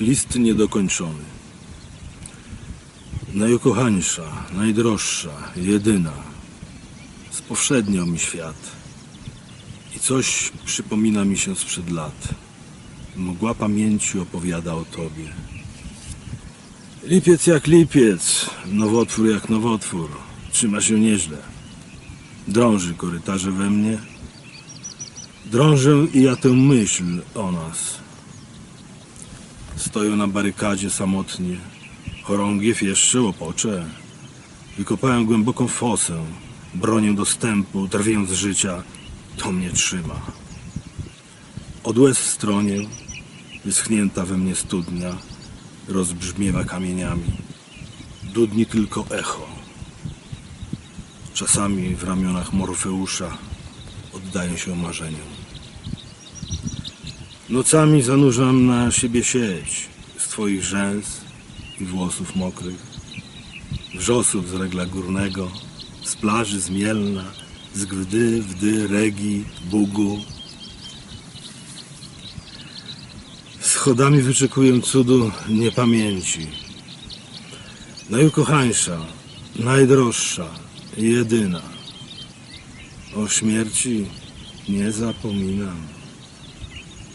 List niedokończony. Najukochańsza, najdroższa, jedyna. Spowszedniał mi świat. I coś przypomina mi się sprzed lat. Mgła pamięci opowiada o tobie. Lipiec jak lipiec, nowotwór jak nowotwór. Trzyma się nieźle. Drąży korytarze we mnie. Drążę i ja tę myśl o nas. Stoją na barykadzie samotnie. Chorągiew jeszcze łopocze. Wykopałem głęboką fosę. Bronię dostępu, drwię z życia. To mnie trzyma. Od łez w stronie, wyschnięta we mnie studnia, rozbrzmiewa kamieniami. Dudni tylko echo. Czasami w ramionach Morfeusza oddaję się marzeniom. Nocami zanurzam na siebie sieć z twoich rzęs i włosów mokrych, wrzosów z regla górnego, z plaży z Mielna, z Gwdy, Wdy, Regi, Bugu. Schodami wyczekuję cudu niepamięci. Najukochańsza, najdroższa, jedyna. O śmierci nie zapominam.